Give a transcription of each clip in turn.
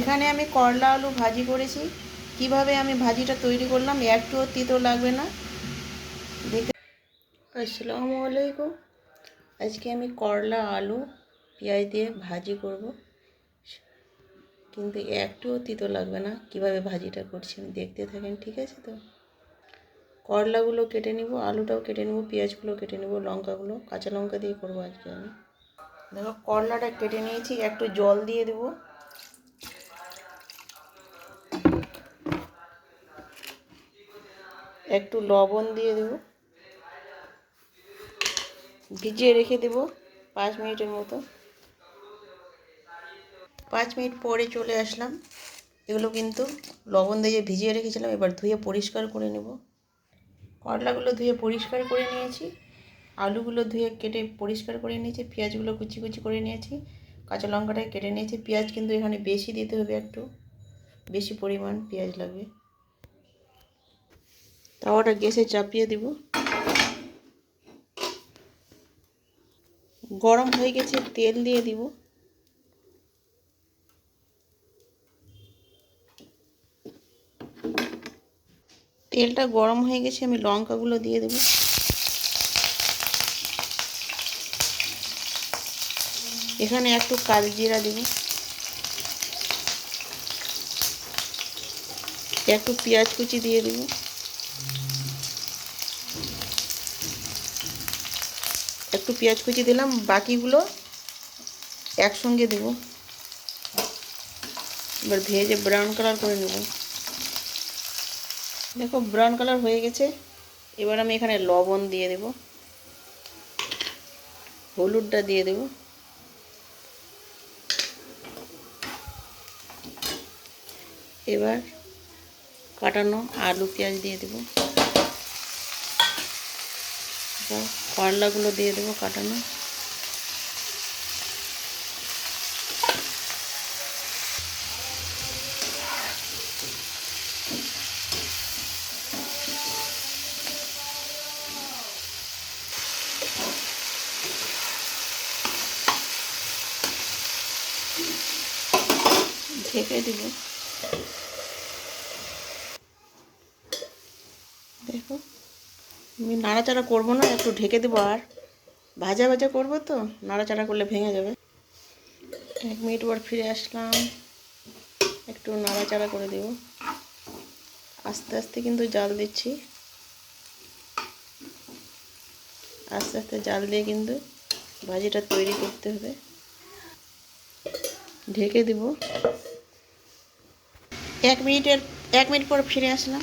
এখানে আমি করলা আলু ভাজি করেছি। কীভাবে আমি ভাজিটা তৈরি করলাম একটুও তিতো লাগবে না। দেখতে আসসালামু আলাইকুম। আজকে আমি করলা আলু পেঁয়াজ দিয়ে ভাজি করব। কিন্তু একটুও তিতো লাগবে না, কীভাবে ভাজিটা করছি আমি দেখতে থাকেন, ঠিক আছে তো? করলাগুলো কেটে নিব, আলুটাও কেটে নেব, পেঁয়াজগুলো কেটে নেব, লঙ্কাগুলো, কাঁচা লঙ্কা দিয়ে করব আজকে আমি। দেখো, করলাটা কেটে নিয়েছি, একটু জল দিয়ে দেবো। একটু লবণ দিয়ে দেব। ভিজিয়ে রেখে দেব পাঁচ মিনিটের মতো। পাঁচ মিনিট পরে চলে আসলাম। এগুলো কিন্তু লবণ দিয়ে ভিজিয়ে রেখেছিলাম, এবার ধুয়ে পরিষ্কার করে নেব। করলাগুলো ধুয়ে পরিষ্কার করে নিয়েছি। আলুগুলো ধুয়ে কেটে পরিষ্কার করে নিয়েছি, পেঁয়াজগুলো কুচি কুচি করে নিয়েছি। কাঁচা লঙ্কাটা কেটে নিয়েছি। পেঁয়াজ কিন্তু এখানে বেশি দিতে হবে একটু। বেশি পরিমাণ পেঁয়াজ লাগবে। তাওয়াটা গ্যাসে চাপিয়ে দিব। গরম হয়ে গেছে, তেল দিয়ে দিব। তেলটা গরম হয়ে গেছে, আমি লঙ্কাগুলো দিয়ে দেব। এখানে একটু কালজিরা দেব। একটু পেঁয়াজ কুচি দিয়ে দেবো। একটু পেঁয়াজ কুচি দিলাম, বাকিগুলো একসঙ্গে দেব। এবার ভেজে ব্রাউন কালার করে নেব। দেখো ব্রাউন কালার হয়ে গেছে, এবার আমি এখানে লবণ দিয়ে দেব। হলুদটা দিয়ে দেব। এবার কাটানো আলু পেঁয়াজ দিয়ে দেবো। করলাগুলো দিয়ে দেবো কাটানো। ঢেকে দিব। দেখো। আমি নাড়াচাড়া করব না, একটু ঢেকে দেবো আর। ভাজা ভাজা করব তো, নাড়াচাড়া করলে ভেঙে যাবে। এক মিনিট পর ফিরে আসলাম। একটু নাড়াচাড়া করে দেব। আস্তে আস্তে কিন্তু জাল দিচ্ছি। আস্তে আস্তে জাল দিয়ে কিন্তু ভাজিটা তৈরি করতে হবে। ঢেকে দেব। এক মিনিটের, এক মিনিট পর ফিরে আসলাম।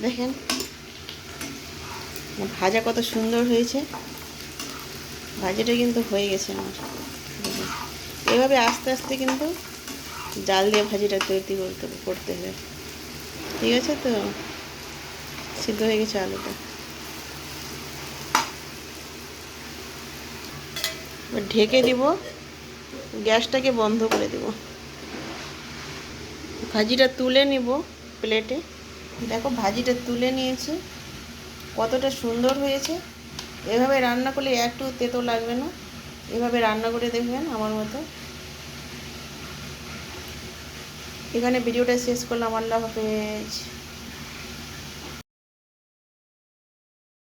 দেখেন ভাজা কত সুন্দর হয়েছে। ভাজাটা কিন্তু হয়ে গেছে আমার। এভাবে আস্তে আস্তে কিন্তু জাল দিয়ে ভাজিটা তৈরি করতে করতে হবে। ঠিক আছে তো? সিদ্ধ হয়ে গেছে আলুটা। ঢেকে দিব। গ্যাসটাকে বন্ধ করে দেব। ভাজিটা তুলে নিব প্লেটে। দেখো, ভাজিটা তুলে নিয়েছি। কতটা সুন্দর হয়েছে। এভাবে রান্না করলে একটু তেতো লাগবে না। এভাবে রান্না করে দেখবেন আমার মতো। এখানে ভিডিওটা শেষ করলাম। আল্লাহ হাফেজ।